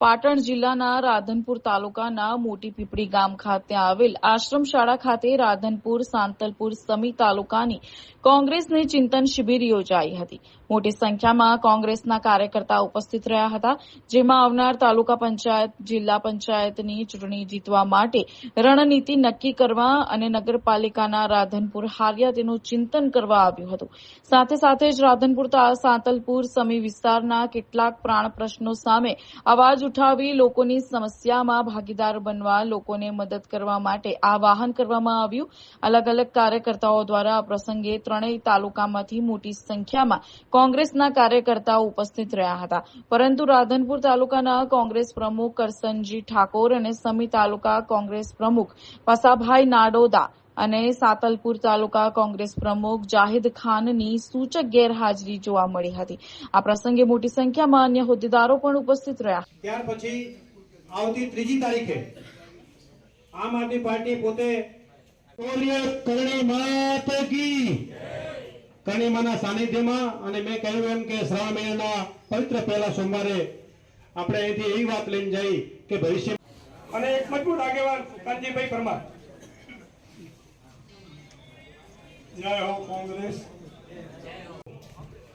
પાટણ જિલ્લાના રાધનપુર તાલુકાના મોટી પીપળી ગામ ખાતે આવેલ આશ્રમ શાળા ખાતે રાધનપુર સાંતલપુર સમી તાલુકાની કોંગ્રેસની ચિંતન શિબિર યોજાઈ હતી. મોટી સંખ્યામાં કોંગ્રેસના કાર્યકર્તા ઉપસ્થિત રહ્યા હતા, જેમાં આવનાર તાલુકા પંચાયત, જિલ્લા પંચાયતની ચૂંટણી જીતવા માટે રણનીતિ નક્કી કરવા અને નગરપાલિકાના રાધનપુર હાર્યા તેનું ચિંતન કરવા આવ્યું હતું. સાથે સાથે જ રાધનપુર સાંતલપુર સમી વિસ્તારના કેટલાક પ્રાણ પ્રશ્નો સામે અવાજ ઉઠાવી લોકોની સમસ્યામાં ભાગીદાર બનવા લોકોને મદદ કરવા માટે આવાહન કરવામાં આવ્યું. અલગ અલગ કાર્યકર્તાઓ દ્વારા આ પ્રસંગે ત્રણેય તાલુકામાંથી મોટી સંખ્યામાં કોંગ્રેસના કાર્યકર્તાઓ ઉપસ્થિત રહ્યા હતા. પરંતુ રાધનપુર તાલુકાના કોંગ્રેસ પ્રમુખ કરસનજી ઠાકોર અને સમી તાલુકા કોંગ્રેસ પ્રમુખ પસાભાઈ નાડોદા અને સાતલપુર તાલુકા કોંગ્રેસ પ્રમુખ જાહિદ ખાનની સૂચક ગેરહાજરી જોવા મળી હતી. આ પ્રસંગે મોટી સંખ્યામાં અન્ય હોદ્દેદારો પણ ઉપસ્થિત રહ્યા. ત્યાર પછી આવતી ત્રીજી તારીખે આમ આદમી પાર્ટી પોતે બોલીએ કરણી માત કી. કરણી માના સાનિધ્યમાં અને મેં કહ્યું એમ કે શ્રાવણ મહિનાના પવિત્ર પહેલા સોમવારે આપણે અહીંથી એવી વાત લઈને જઈ કે ભવિષ્ય અને એક મજબૂત આગેવાન કાનજીભાઈ પરમાર. જય હો કોંગ્રેસ.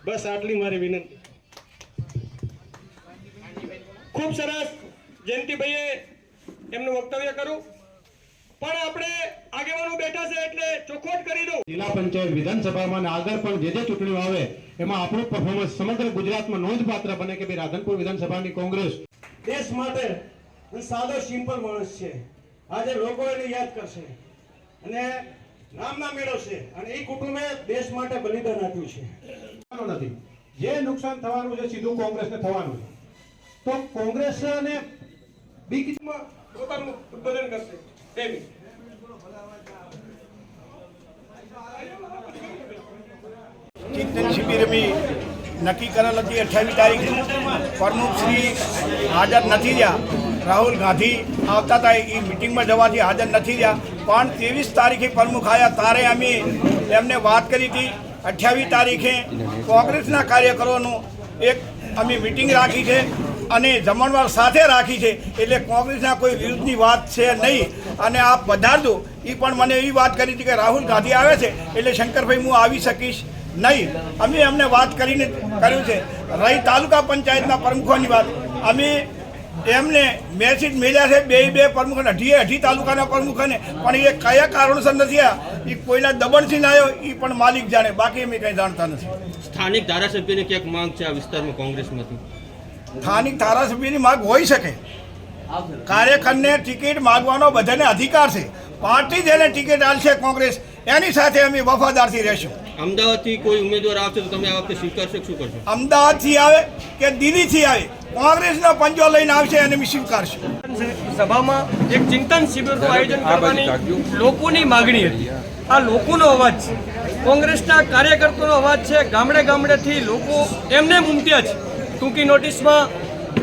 બસ આટલી મારી વિનંતી. ખૂબ સરસ જયંતિભાઈએ એમનું વક્તવ્ય કરું પણ આપણે આગેવાનો બેઠા છે એટલે ચોખવટ જિલ્લા પંચાયત વિધાનસભામાં અને આગળ પણ જે જે ચૂંટણીઓ આવે એમાં આપણું પરફોર્મન્સ સમગ્ર ગુજરાતમાં નોંધપાત્ર બને કે ભાઈ રાધનપુર વિધાનસભાની કોંગ્રેસ. દેશ માટે સાદો સિમ્પલ માણસ છે. આજે લોકો એને યાદ કરશે. અને નામના મેળવશે અને એ કુટુંબે દેશ માટે બલિદાન આપ્યું છે. નથી. જે નુકસાન થવાનું છે સીધું કોંગ્રેસને થવાનું છે. તો કોંગ્રેસને બીકમાં પોતાનું ઉદ્બોધન કરશે. એવી શિબિર બી નક્કી કરેલ હતી, અઠ્યાવીસ તારીખનું. પ્રમુખશ્રી હાજર નથી રહ્યા. રાહુલ ગાંધી આવતા હતા, એ મિટિંગમાં જવાથી હાજર નથી રહ્યા. પણ ત્રેવીસ તારીખે પ્રમુખ આવ્યા તારે અમે એમને વાત કરી હતી. અઠ્યાવીસ તારીખે કોંગ્રેસના કાર્યકરોનું એક અમે મિટિંગ રાખી છે અને જમણવાર સાથે રાખી છે. એટલે કોંગ્રેસના કોઈ વિરુદ્ધની વાત છે નહીં. અને આપ વધારજો. એ પણ મને એવી વાત કરી હતી કે રાહુલ ગાંધી આવે છે. એટલે શંકરભાઈ, હું આવી શકીશ. નહીં. અમે એમને વાત કરીને કર્યું છે. રહી તાલુકા પંચાયતના પ્રમુખોની વાત. અમે એમને મેસેજ મેળ્યા છે બે બે પ્રમુખ અઢી અઢી તાલુકાના પ્રમુખોને. પણ એ કયા કારણોસર નથી આ? એ કોઈના દબણથી ના આવ્યો એ પણ માલિક જાણે. બાકી અમે કંઈ જાણતા નથી. સ્થાનિક ધારાસભ્યની ક્યાંક માંગ છે આ વિસ્તારમાં કોંગ્રેસમાંથી? સ્થાનિક ધારાસભ્યની માગ હોઈ શકે. કાર્યકરને ટિકિટ માગવાનો બધાને અધિકાર છે. પાર્ટી જેને ટિકિટ આલશે કોંગ્રેસ એની સાથે અમે વફાદારથી રહેશું. અમદાવાદથી કોઈ ઉમેદવાર આવશે તો તમે આ વખતે સ્વીકારશો શું કરશો? અમદાવાદથી આવે કે દિલ્હીથી આવે કોંગ્રેસનો પંજો લઈને આવશે અને અમે સ્વીકારશું. સભામાં એક ચિંતન શિબિરનું આયોજન કરવાની લોકોની માગણી હતી. આ લોકોનો અવાજ છે. કોંગ્રેસના કાર્યકર્તાનો અવાજ છે. ગામડે ગામડેથી લોકો એમને ઉમટ્યા છે. ટૂંકી નોટિસમાં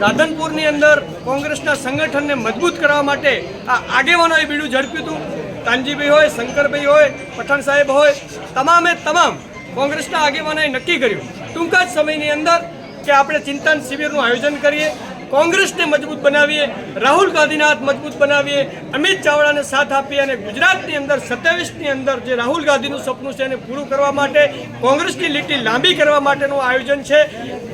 રાધનપુરની અંદર કોંગ્રેસના સંગઠનને મજબૂત કરવા માટે આ આગેવાનોએ બીડું ઝડપ્યું હતું. કાનજીભાઈ હોય, શંકરભાઈ હોય, પઠાણ સાહેબ હોય, તમામે તમામ કોંગ્રેસના આગેવાનોએ નક્કી કર્યું. ટૂંકા જ સમયની અંદર કે આપણે ચિંતન શિબિરનું આયોજન કરીએ, કોંગ્રેસને મજબૂત બનાવીએ, રાહુલ ગાંધીના હાથ મજબૂત બનાવીએ, અમિત ચાવડાને સાથ આપીએ અને ગુજરાતની અંદર સત્યાવીસની અંદર જે રાહુલ ગાંધીનું સપનું છે એને પૂરું કરવા માટે, કોંગ્રેસની લીટી લાંબી કરવા માટેનું આયોજન છે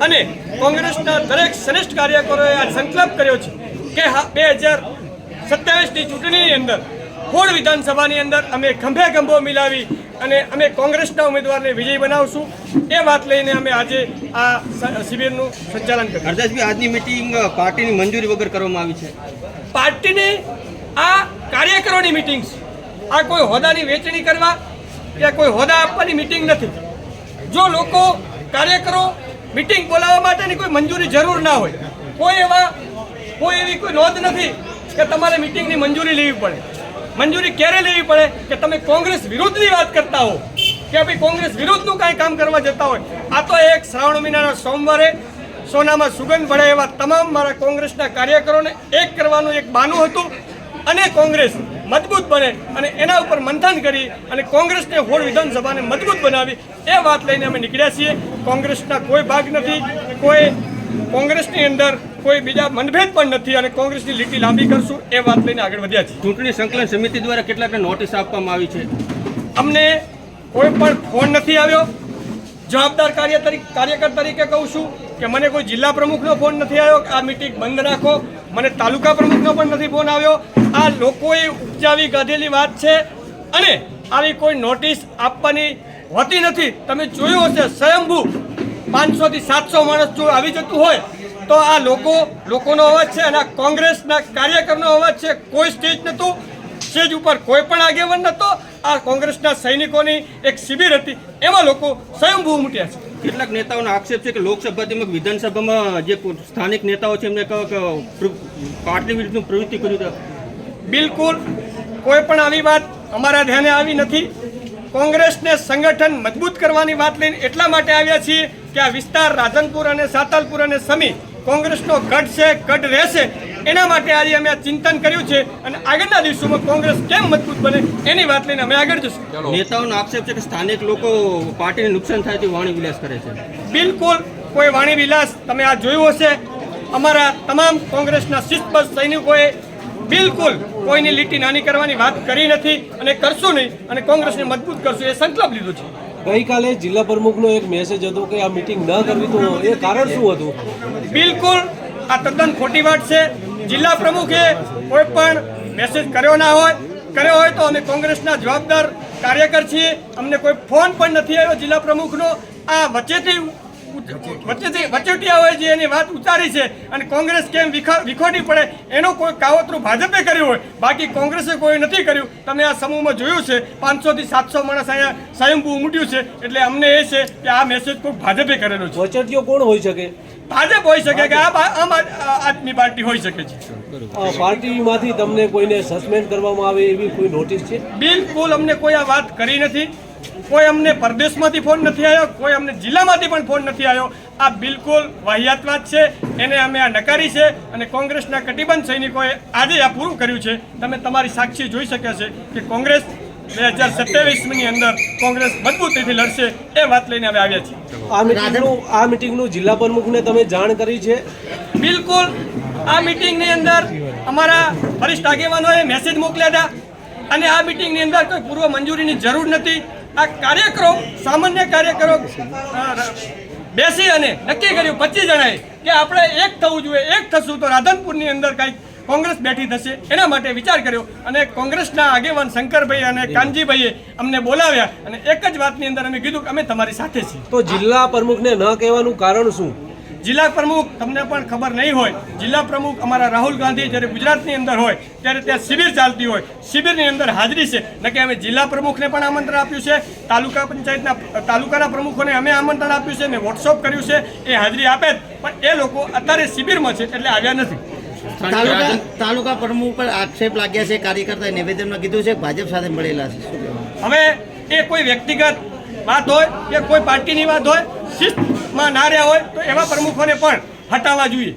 અને કોંગ્રેસના દરેક શ્રેષ્ઠ કાર્યકરોએ આ સંકલ્પ કર્યો છે કે હા, બે હજાર સત્યાવીસની ચૂંટણીની અંદર હોળ વિધાનસભાની અંદર અમે ખંભે ખંભો મિલાવી અને અમે કોંગ્રેસના ઉમેદવારને વિજય બનાવશું. એ વાત લઈને અમે આજે આ શિબિરનું સંચાલન કર્યું. હરદાસભાઈ આજની મિટિંગ પાર્ટીની મંજૂરી વગર કરવામાં આવી છે. પાર્ટીની આ કાર્યકરોની મિટિંગ આ કોઈ હોદ્દાની વેચણી કરવા કે કોઈ હોદ્દા આપવાની મિટિંગ નથી. જો લોકો કાર્યકરો મિટિંગ બોલાવવા માટેની કોઈ મંજૂરી જરૂર ના હોય કોઈ એવા કોઈ એવી કોઈ નોંધ નથી કે તમારે મિટિંગની મંજૂરી લેવી પડે. મંજૂરી ક્યારે લેવી પડે કે તમે કોંગ્રેસ વિરુદ્ધની વાત કરતા હો? કે ભાઈ કોંગ્રેસ વિરુદ્ધનું કાંઈ કામ કરવા જતા હોય? આ તો એક શ્રાવણ મહિનાના સોમવારે સોનામાં સુગંધ ભળે એવા તમામ મારા કોંગ્રેસના કાર્યકરોને એક કરવાનું એક બાનું હતું અને કોંગ્રેસ મજબૂત બને અને એના ઉપર મંથન કરી અને કોંગ્રેસને હોળ વિધાનસભાને મજબૂત બનાવી. એ વાત લઈને અમે નીકળ્યા છીએ. કોંગ્રેસના કોઈ ભાગ નથી, કોઈ કોંગ્રેસની અંદર કોઈ બીજા મનભેદ પણ નથી અને કોંગ્રેસની લીટી લાંબી કરશું એ વાત લઈને આગળ વધ્યા છે ચૂંટણી સંકલન સમિતિ દ્વારા કેટલાકને નોટિસ આપવામાં આવી છે? અમને કોઈ પણ ફોન નથી આવ્યો. જવાબદાર કાર્ય તરીકે કાર્યકર તરીકે કહું છું કે મને કોઈ જિલ્લા પ્રમુખનો ફોન નથી આવ્યો. કે આ મિટિંગ બંધ રાખો. મને તાલુકા પ્રમુખનો પણ નથી ફોન આવ્યો. આ લોકોએ ઉપજાવી કાઢેલી વાત છે અને આવી કોઈ નોટિસ આપવાની હોતી નથી. તમે જોયું હશે સ્વયંભૂ પાંચસો થી સાતસો માણસ જો આવી જતું હોય તો આ લોકો લોકોનો અવાજ છે અને આ કોંગ્રેસના કાર્યકરનો અવાજ છે. કોઈ સ્ટેજ નહોતું. સ્ટેજ ઉપર કોઈ પણ આગેવાન નહોતો. આ કોંગ્રેસના સૈનિકોની એક શિબિર હતી. એમાં લોકો સ્વયંભૂ ઉમટ્યા છે. કેટલાક નેતાઓનો આક્ષેપ છે કે લોકસભા તેમજ વિધાનસભામાં જે સ્થાનિક નેતાઓ છે એમને પાર્ટી વિરુદ્ધનું પ્રવૃત્તિ કર્યું બિલકુલ. કોઈ પણ આવી વાત અમારા ધ્યાને આવી નથી. કોંગ્રેસને સંગઠન મજબૂત કરવાની વાત લઈને એટલા માટે આવ્યા છીએ કે આ વિસ્તાર રાધનપુર અને સાતલપુર અને સમી કોંગ્રેસનો ગઢ છે ગઢ રહેશે. એના માટે આજે અમે આ ચિંતન કર્યું છે અને આગળના દિવસોમાં કોંગ્રેસ કેમ મજબૂત બને એની વાત લઈને અમે આગળ જશું. નેતાઓનો આક્ષેપ છે કે સ્થાનિક લોકો પાર્ટીને નુકસાન થાય તે વાણી વિલાસ કરે છે. બિલકુલ કોઈ વાણી વિલાસ તમે આ જોયું હશે. અમારા તમામ કોંગ્રેસના શિસ્તબદ્ધ સૈનિકોએ બિલકુલ કોઈની લીટી નાની કરવાની વાત કરી નથી અને કરશું નહીં અને કોંગ્રેસને મજબૂત કરશું એ સંકલ્પ લીધો છે. ગઈકાલે જિલ્લા પ્રમુખનો એક મેસેજ હતો કે આ મીટિંગ ન કરવી તો એ કારણ શું હતું? બિલકુલ આ તદ્દન ખોટી વાત છે. જિલ્લા પ્રમુખે કોઈ પણ મેસેજ કર્યો ના હોય કર્યો હોય તો અમે કોંગ્રેસના જવાબદાર કાર્યકર છીએ. અમને કોઈ ફોન પણ નથી આવ્યો જિલ્લા પ્રમુખનો. આ વચ્ચેથી વચ્ચેથી વચોટિયાઓએ એની વાત ઉતારી છે અને કોંગ્રેસ કેમ વિખોડી વિખોટી પડે એનો કોઈ કાવતરું ભાજપે કર્યું હોય બાકી કોંગ્રેસે કોઈ નથી કર્યું. તમે આ સમૂહમાં જોયું છે પાંચસો થી સાતસો માણસ અહીંયા સ્વયંભૂ ઉમટ્યું છે એટલે અમને એ છે કે આ મેસેજ કોઈ ભાજપે કરેલો છે. વચોટિયો કોણ હોઈ શકે? ભાજપ હોઈ શકે કે આ આમ આદમી પાર્ટી હોઈ શકે છે. પાર્ટીમાંથી તમને કોઈને સસ્પેન્ડ કરવામાં આવે એવી કોઈ નોટિસ છે? બિલકુલ અમને કોઈ આ વાત કરી નથી. કોઈ અમને પરદેશમાંથી ફોન નથી આવ્યો કોઈ અમને જિલ્લામાંથી પણ ફોન નથી આવ્યો. આ બિલકુલ વાહિયાત વાત છે. એને અમે આ નકારી છે અને કોંગ્રેસના કટિબંધ સૈનિકોએ આજે આ પૂરું કર્યું છે. તમે તમારી સાક્ષી જોઈ શક્યા છે કે કોંગ્રેસ બે હજાર સત્યાવીસની અંદર કોંગ્રેસ મજબૂતીથી લડશે એ વાત લઈને અમે આવ્યા છીએ. આ મિટિંગનું આ મીટિંગનું જિલ્લા પ્રમુખને તમે જાણ કરી છે? બિલકુલ. આ મીટિંગની અંદર અમારા વરિષ્ઠ આગેવાનોએ મેસેજ મોકલ્યા હતા. અને આ મિટિંગની અંદર કોઈ પૂર્વ મંજૂરીની જરૂર નથી. આ કાર્યકરો સામાન્ય કાર્યકરો બેસી અને નક્કી કર્યું પચીસ જણાએ કે આપણે એક થવું જોઈએ એક થશું તો રાધનપુરની અંદર કંઈક કોંગ્રેસ બેઠી થશે. એના માટે વિચાર કર્યો અને કોંગ્રેસના આગેવાન શંકરભાઈ અને કાનજીભાઈએ અમને બોલાવ્યા અને એક જ વાતની અંદર અમે કીધું કે અમે તમારી સાથે છીએ. તો જિલ્લા પ્રમુખને ન કહેવાનું કારણ શું? જિલ્લા પ્રમુખ તમને પણ ખબર નહીં હોય જિલ્લા પ્રમુખ અમારા રાહુલ ગાંધી જ્યારે ગુજરાતની અંદર હોય ત્યારે ત્યાં શિબિર ચાલતી હોય. શિબિરની અંદર હાજરી છે. નકે અમે જિલ્લા પ્રમુખને પણ આમંત્રણ આપ્યું છે તાલુકા પંચાયતના તાલુકાના પ્રમુખોને અમે આમંત્રણ આપ્યું છે ને વોટ્સઅપ કર્યું છે એ હાજરી આપે જ. પણ એ લોકો અત્યારે શિબિરમાં છે એટલે આવ્યા નથી. તાલુકા તાલુકા પ્રમુખ પર આક્ષેપ લાગ્યા છે કાર્યકર્તાએ નિવેદનમાં કીધું છે ભાજપ સાથે મળેલા છે. હવે એ કોઈ વ્યક્તિગત વાત હોય કે કોઈ પાર્ટીની વાત હોય શિસ્તમાં ના રહ્યા હોય તો એવા પ્રમુખોને પણ હટાવવા જોઈએ.